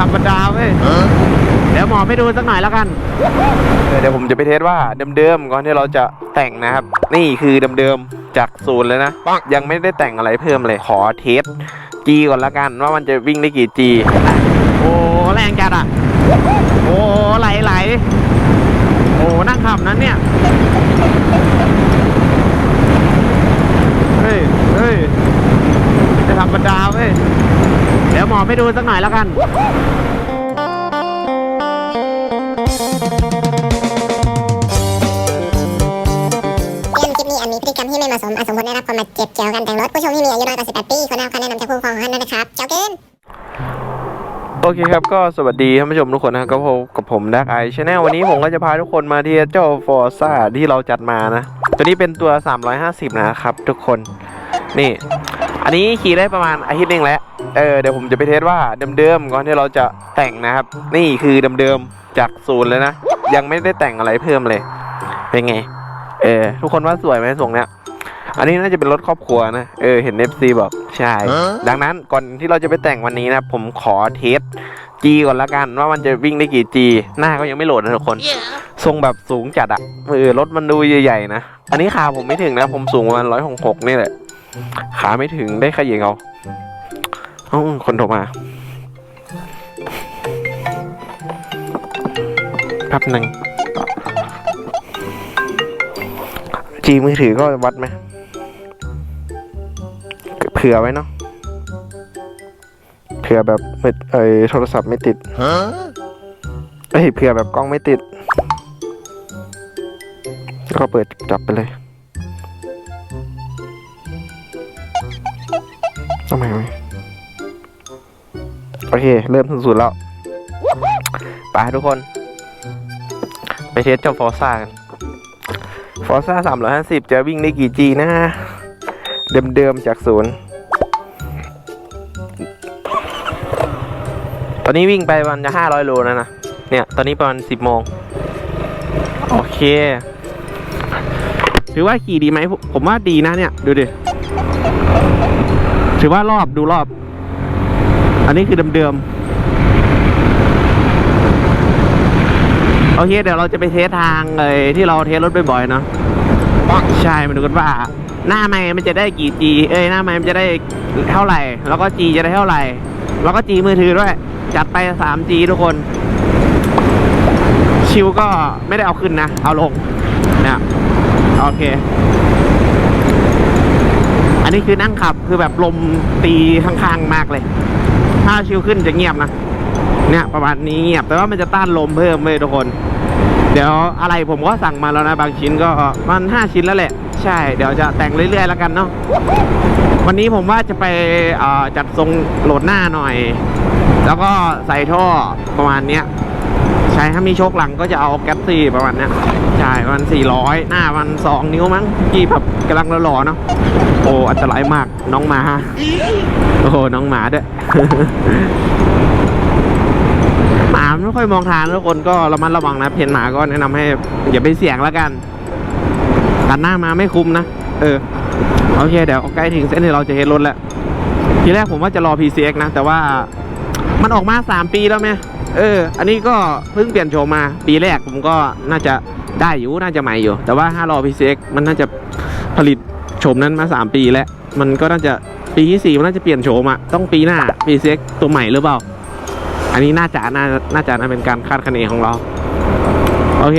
ธรรมดาเว้ยเดี๋ยวหมอไปดูสักหน่อยแล้วกัน เดี๋ยวผมจะไปเทสว่าเดิมๆก่อนที่เราจะแต่งนะครับ นี่คือเดิมๆจากศูนย์เลยนะ ยังไม่ได้แต่งอะไรเพิ่มเลย ขอเทสจีก่อนละกัน ว่ามันจะวิ่งได้กี่จีโอ้แรงจัดอะ โอ้ไหลไหลโอ้นั่งขับนั้นเนี่ย เฮ้ยเฮ้ยจะธรรมดาเว้ยเดี๋ยวหมอไปดูสักหน่อยแล้วกันเรื่องคลิปนี้อาจมีพฤติกรรมที่ไม่เหมาะสมอาจสมควรได้รับความบาดเจ็บเกี่ยวกับการแต่งรถผู้ชมที่มีอายุน้อยกว่า 18 ปีควรได้รับคำแนะนำจากผู้ปกครองของท่านด้วยนะครับเจ้าเกินโอเคครับก็สวัสดีท่านผู้ชมทุกคนนะครับก็พบกับผมดักไอชแนลวันนี้ผมก็จะพาทุกคนมาที่เจ้าฟอร์ซ่าที่เราจัดมานะ ตัวนี้เป็นตัว 350 นะครับทุกคนนี่ อันนี้ขี่ได้ประมาณอาทิตย์หนึงแล้ว เออเดี๋ยวผมจะไปเทสว่าเดิมๆก่อนที่เราจะแต่งนะครับ นี่คือเดิมๆจากศูนย์เลยนะ ยังไม่ได้แต่งอะไรเพิ่มเลย เป็นไง เออ ทุกคนว่าสวยไหมทรงเนี้ย อันนี้น่าจะเป็นรถครอบครัวนะ เออ เห็น FC บอกใช่ ดังนั้นก่อนที่เราจะไปแต่งวันนี้นะผมขอเทส G ก่อนละกันว่ามันจะวิ่งได้กี่ G หน้าก็ยังไม่โหลดนะทุกคน ทรงแบบสูงจัดอะเออรถมันดูใหญ่ๆนะ อันนี้ขาผมไม่ถึงนะ ผมสูงประมาณร้อยหกหกนี่แหละ ขาไม่ถึงได้ขยิงเอาเอ้าคนโทรมาแป๊บหนึ่งจีมือถือก็วัดไหมเผื่อไว้เนาะเผื่อแบบไม่เอยโทรศัพท์ไม่ติดเอ้ยเผื่อแบบกล้องไม่ติดแล้วก็เปิดจับไปเลย ทำไมวะโอเค เริ่มสุดๆแล้วไปทุกคน ไปเทสเจ้าฟอร์ซ่ากัน ฟอร์ซ่าสามร้อยห้าสิบจะวิ่งได้กี่จีนะ เดิมๆจากศูนย์ ตอนนี้วิ่งไปประมาณจะห้าร้อยโลแล้วนะ เนี่ย ตอนนี้ประมาณสิบโมง โอเค ถือว่าขี่ดีไหม ผมว่าดีนะเนี่ย ดูดิ ถือว่ารอบดูรอบ อันนี้คือเดิมๆโอเคเดี๋ยวเราจะไปเทสทางเลยที่เราเทสรถบ่อยๆเนาะใช่มาดูกันว่า หน้าไม้มันจะได้กี่ G เอ้ยหน้าไม้มันจะได้เท่าไหร่ แล้วก็ G จะได้เท่าไหร่ แล้วก็ G มือถือด้วย จัดไป 3G ทุกคน ชิวก็ไม่ได้เอาขึ้นนะ เอาลงเนี่ยโอเค นนี้คือนั่งขับคือแบบลมตีข้างๆมากเลย ถ้าชิวขึ้นจะเงียบนะ เนี่ยประมาณนี้เงียบ แต่ว่ามันจะต้านลมเพิ่มเลยทุกคน เดี๋ยวอะไรผมก็สั่งมาแล้วนะบางชิ้นก็มันห้าชิ้นแล้วแหละ ใช่ เดี๋ยวจะแต่งเรื่อยๆแล้วกันเนาะ วันนี้ผมว่าจะไปจัดทรงโหลดหน้าหน่อย แล้วก็ใส่ท่อประมาณเนี้ย ช่ถ้ามีโชคหลังก็จะเอาแก๊ปซี่ประมาณนี้ใช่ประมาณสี่ร้อยหน้ามันสองนิ้วมั้งกี่แบบกำลังหล่อๆเนาะโอ้อันตรายมากน้องหมาโอ้โหน้องหมาด้วยหมาไม่ค่อยมองทางทุกคนก็ระมัดระวังนะเพนหมาก็แนะนำให้อย่าไปเสี่ยงแล้วกันตัดหน้ามาไม่คุ้มนะเออโอเคเดี๋ยวใกล้ถึงเส้นที่เราจะเห็นรถแล้วทีแรกผมว่าจะรอ PCX นะ แต่ว่ามันออกมา 3 ปีแล้วไหม เออ อันนี้ก็เพิ่งเปลี่ยนโฉมมาปีแรกผมก็น่าจะได้อยู่น่าจะใหม่อยู่ แต่ว่าถ้ารอ PCX มันน่าจะผลิตโฉมนั้นมา 3 ปีแล้ว มันก็น่าจะปีที่4มันน่าจะเปลี่ยนโฉมอะต้องปีหน้า PCX ตัวใหม่หรือเปล่า อันนี้น่าจะน่าน่าจะน่าเป็นการคาดคะเนของเรา โอเค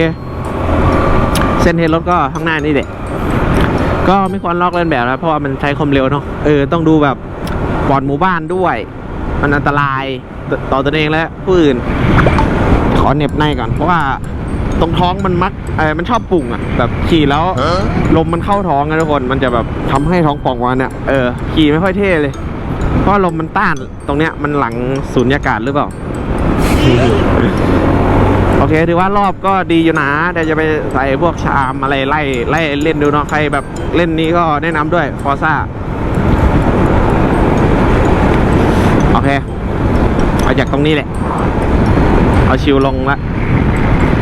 เส้นเทนรถก็ข้างหน้านี่แหละก็ไม่ควรลอกเลียนแบบนะเพราะว่ามันใช้ความเร็วเนาะเออต้องดูแบบปอดหมู่บ้านด้วย มันอันตรายตต่อตนเองและผู้อื่น ขอเหน็บในก่อน เพราะว่าตรงท้องมันมักเออมันชอบปุ่งอะแบบขี่แล้วลมมันเข้าท้องนะทุกคนมันจะแบบทำให้ท้องป่องวันเนี่ยเออขี่ไม่ค่อยเท่เลย เพราะลมมันต้านตรงเนี้ยมันหลังสูญญากาศหรือเปล่าโอเคถือว่ารอบก็ดีอยู่นะเดี๋ยวจะไปใส่พวกชามอะไรไล่ไล่เล่นดูเนาะใครแบบเล่นนี้ก็แนะนำด้วยฟอร์ซ่า โอเคเอาจากตรงนี้แหละ เอาชิวลงละ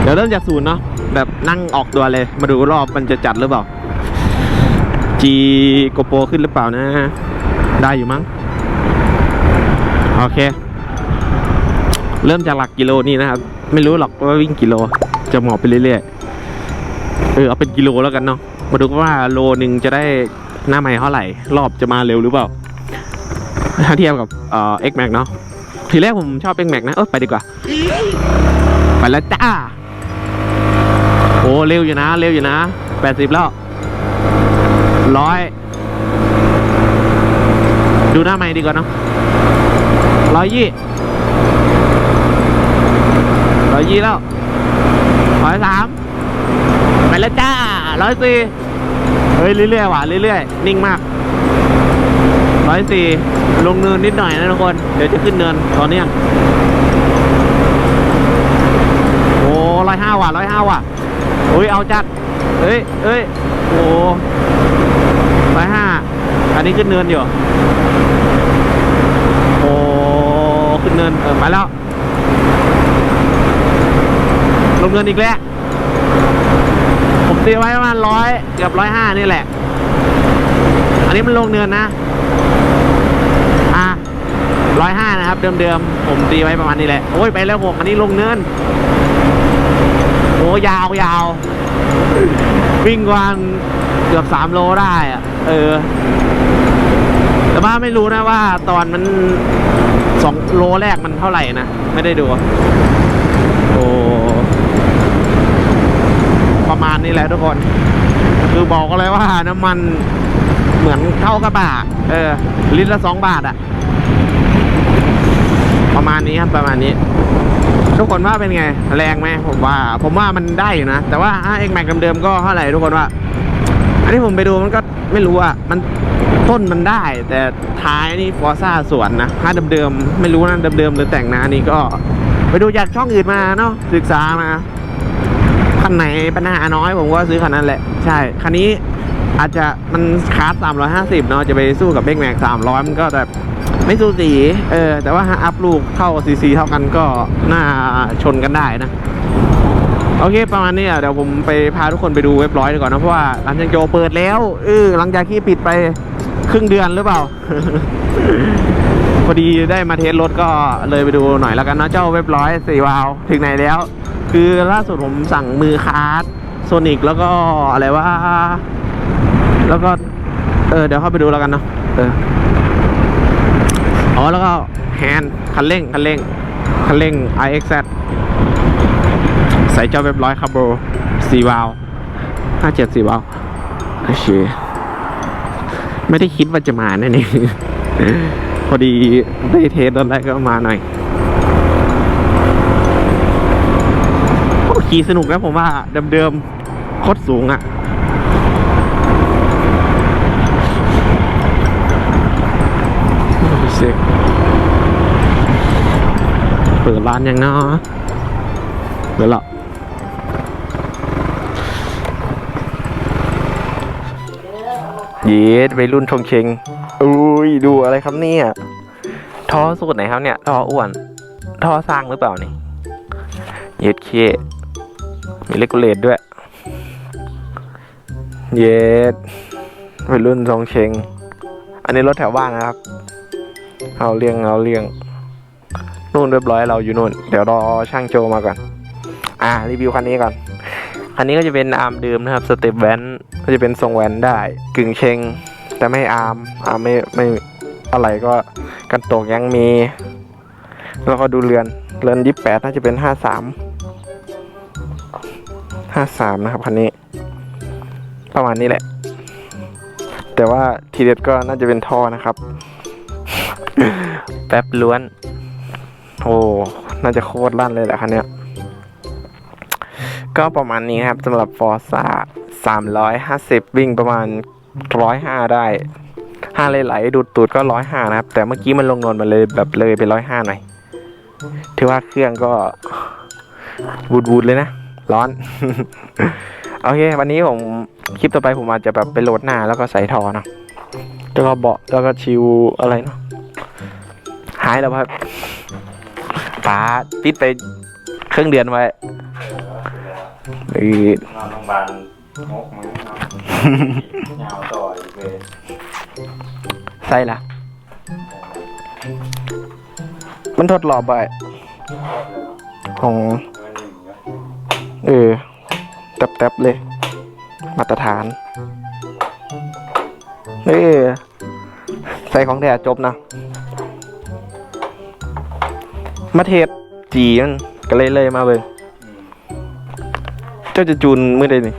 เดี๋ยวเริ่มจากศูนย์เนาะแบบนั่งออกตัวเลย มาดูรอบมันจะจัดหรือเปล่า จีโกโปขึ้นหรือเปล่านะ ได้อยู่มั้ง โอเค เริ่มจากหลักกิโลนี่นะครับ ไม่รู้หรอกว่าวิ่งกิโล จะหมอบไปเรื่อยๆ เออเอาเป็นกิโลแล้วกันเนาะ มาดูว่าโลหนึ่งจะได้หน้าใหม่เท่าไหร่ รอบจะมาเร็วหรือเปล่า ถ้าเทียบกับเอ่อ X Max เนาะทีแรกผมชอบ X Max นะ เออไปดีกว่า ไปแล้วจ้า โอ้เร็วอยู่นะ เร็วอยู่นะแปดสิบแล้วร้อยดูหน้าใหม่ดีกว่าเนาะร้อยยี่ร้อยยี่แล้วร้อยสามไปแล้วจ้าร้อยสี่เฮ้ยเรื่อยๆว่ะเรื่อยๆ นิ่งมาก ร้อยสี่ลงเนินนิดหน่อยนะทุกคน เดี๋ยวจะขึ้นเนินตอนนี้ยโอ้ร้อยห้าว่ะร้อยห้าว่ะโอ้ยเอาจัดเอ้ยเอ้ยโอ้ร้อยห้าอันนี้ขึ้นเนินอยู่โอ้ขึ้นเนินเออมาแล้ว ลงเนินอีกแล้วผมตีไว้ประมาณร้อยเกือบร้อยห้านี่แหละ อันนี้มันลงเนินนะ ร้อยห้านะครับ เดิมๆ ผมตีไว้ประมาณนี้แหละ โอ้ย ไปแล้วหกอันนี้ลงเนิน โอ้ยาวยาว วิ่งวันเกือบสามโลได้อะเออ แต่ว่าไม่รู้นะว่าตอนมันสองโลแรกมันเท่าไหร่นะ ไม่ได้ดู โอ้ประมาณนี้แหละทุกคน คือบอกกันเลยว่าน้ำมันเหมือนเท่ากระบะเออ ลิตรละสองบาทอะประ มาณนี้ครับประมาณนี้ ทุกคนว่าเป็นไง แรงไหมผมว่า ผมว่ามันได้อยู่นะ แต่ว่าเอ็กแม็กเดิมๆก็เท่าไหร่ทุกคนว่า อันนี้ผมไปดูมันก็ไม่รู้อะมันต้นมันได้ แต่ท้ายนี่ฟอร์ซ่าสวนนะถ้าเดิมๆไม่รู้นะเดิมๆหรือแต่งนะอันนี้ก็ ไปดูจากช่องอื่นมาเนาะศึกษามาคันไหนปัญหาน้อยผมก็ซื้อคันนั้นแหละ ใช่ คันนี้อาจจะมันคาร์สามร้อยห้าสิบเนาะจะไปสู้กับเบกแม็กสามร้อยมันก็แบบ ไม่สูสีเออ แต่ว่าอัพลูกเท่าซีซีเท่ากันก็น่าชนกันได้นะ โอเค ประมาณนี้อะเดี๋ยวผมไปพาทุกคนไปดูเว็บร้อยดีก่อนนะ เพราะว่าร้านจังโจเปิดแล้วเออหลังจากที่ปิดไปครึ่งเดือนหรือเปล่า พอดีได้มาเทสรถก็เลยไปดูหน่อยแล้วกันนะเจ้าเว็บร้อยสี่วาล์วถึงไหนแล้ว คือล่าสุดผมสั่งมือคาร์ดโซนิกแล้วก็อะไรว่า แล้วก็ เออเดี๋ยวเข้าไปดูแล้วกันเนาะเออ อ๋อแล้วก็แฮนด์คันเร่งคันเร่งคันเร่ง iXZ ใส่เจ้าเว็บร้อยคาร์โบสี่วาล์วห้าเจ็ดสี่วาล์วโอเคไม่ได้คิดว่าจะมาแน่นี่พอดีได้เทสตอนแรกก็มาหน่อยขี่สนุกนะผมว่าเดิมๆโคตรสูงอะ่ะ โอ้ย เซ็กเปิดร้านยังเนาะเปิดและเย็ดไปรุ่นชงเชงอุ้ยดูอะไรครับเนี่ยท่อสูตรไหนครับเนี่ยท่ออ้วนท่อสร้างหรือเปล่านี่เย็ดเคมีเลกูเลตด้วย เยดไปรุ่นชงเชงอันนี้รถแถวบ้านนะครับ เอาเรียงเอาเรียงนู่นเรียบร้อยเราอยู่นู่น เดี๋ยวรอช่างโจมาก่อน อ่ารีวิวคันนี้ก่อน คันนี้ก็จะเป็นอาร์มเดิมนะครับสเต็ปแวนก็จะเป็นทรงแวนได้กึ่งเชงแต่ไม่อาร์มอาร์มไม่ไม่อะไรก็กันตกยังมี แล้วก็ดูเรือนเรือนยี่แปดน่าจะเป็นห้าสามห้าสามนะครับคันนี้ ประมาณนี้แหละ แต่ว่าทีเด็ดก็น่าจะเป็นท่อนะครับ แป๊บล้วน โอ้ น่าจะโคตรลั่นเลยแหละคันเนี้ย ก็ประมาณนี้ครับสำหรับฟอร์ซ่า350วิ่งประมาณ105ได้ห้าไหลๆดูดตูดก็105นะครับ แต่เมื่อกี้มันลงนวลมาเลยแบบเลยไป105หน่อยถือว่าเครื่องก็วูดวูดๆเลยนะ ร้อน โอเค วันนี้ผมคลิปต่อไปผมอาจจะแบบไปโหลดหน้าแล้วก็ใส่ทอเนาะแล้วก็เบาะแล้วก็ชิวอะไรเนาะายแล้วครับป้าปิดไปครึ่งเดือนไว้อือนอนโรงพยาบาลงกมือเนาะยาวต่อยเวรใส่ละมันทดรอบไปของเออแตบๆเลย มาตรฐานเออใส่ของแท้จบนะ มาเทศจีมันก็เลยเลยมาเบิ่งอืมเจ้าจะจูนมือใดนี่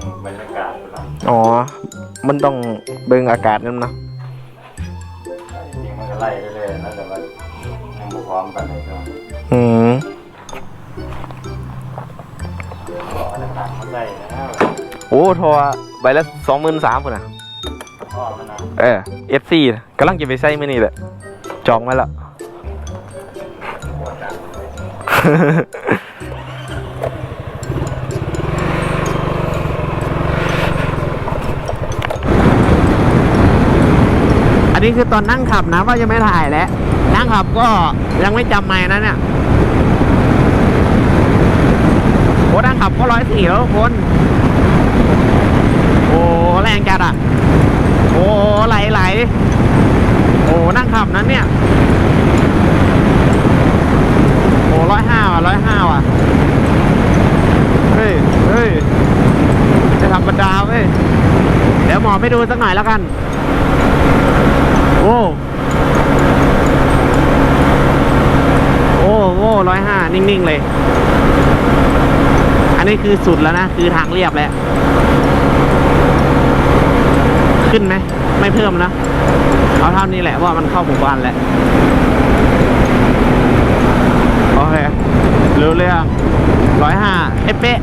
อืมบรรยากาศอยู่แล้วอ๋อ มันต้องเบิ่งอากาศนั่นนะจริงๆมันก็ไล่เรื่อยๆนะแต่ว่ายังบุพร้อมกันเลยก็อืมขอจะตัดมาใส่แล้วโอ้โทรใบละสองหมื่นสามคนนะพ่อมันนะ เออ FC กำลังจะไปใส่มือนี่แหละ จองไว้และ อันนี้คือตอนนั่งขับนะว่ายังไม่ถ่ายแล้ว นั่งขับก็ยังไม่จำไม่นะเนี่ยโอ้นั่งขับก็ร้อยสี่แล้วคน โอ้แรงจัดอะ โอ้ไหลไหลโอ้นั่งขับนั้นเนี่ย โอ้ร้อยห้าว่ะร้อยห้าว่ะ เฮ้ย เฮ้ย จะธรรมดาเว้ย เดี๋ยวหมอไปดูสักหน่อยแล้วกัน โอ้โอ้โอ้ร้อยห้านิ่ง ๆ เลย อันนี้คือสุดแล้วนะ คือทางเรียบแล้ว ขึ้นไหม ไม่เพิ่มนะ เอาเท่านี้แหละว่ามันเข้าหมู่บ้านแล้ว โอเครู้เรื่องร้อยห้าเอเป๊ะ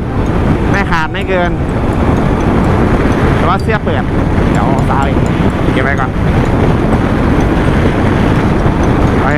ไม่ขาดไม่เกิน ว่าเสื้อเปิด เดี๋ยวเอาซ้ายเก็บไว้ก่อน โอเค